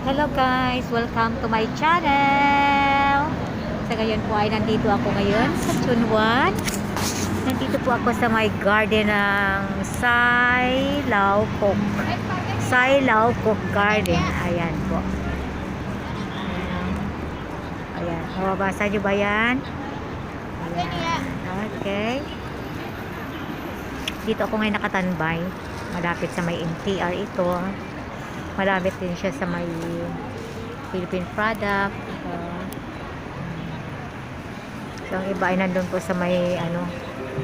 Hello guys! Welcome to my channel! Sa ngayon po ay nandito ako ngayon sa Chunwan. Nandito po ako sa my garden ng Sai Lao Kok. Sai Lao Kok Garden. Ayan po. Ayan. Mababasa nyo ba yan? Ayan. Okay. Dito ako ngayon nakatanbay. Malapit sa may NTR ito. Malapit din siya sa may Philippine product. Uh, so, ang iba ay nandun po sa may ano,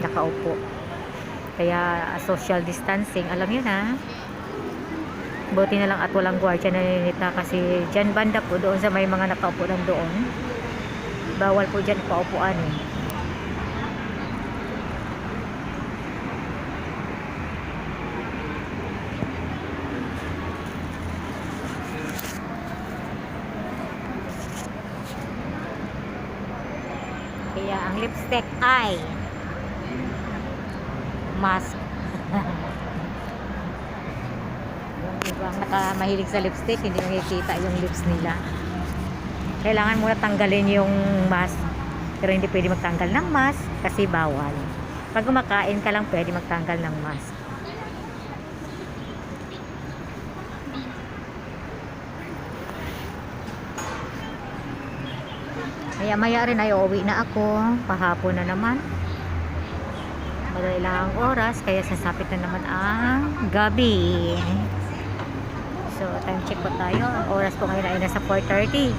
nakaupo. Kaya social distancing, alam yun ha. Buti na lang at walang gwardiya na ninita kasi dyan banda po doon sa may mga nakaupo lang doon. Bawal po dyan paupuan eh. Kaya ang lipstick ay mask. yung ibang naka mahilig sa lipstick, hindi nakikita yung lips nila. Kailangan muna tanggalin yung mask. Pero hindi pwede magtanggal ng mask kasi bawal. Pag kumakain ka lang pwede magtanggal ng mask. Kaya maya rin ay uuwi na ako. Pahapon na naman. Madali lang ang oras. Kaya sasapit na naman ang gabi. So, time check po tayo. Ang oras po ngayon ay nasa 4.30.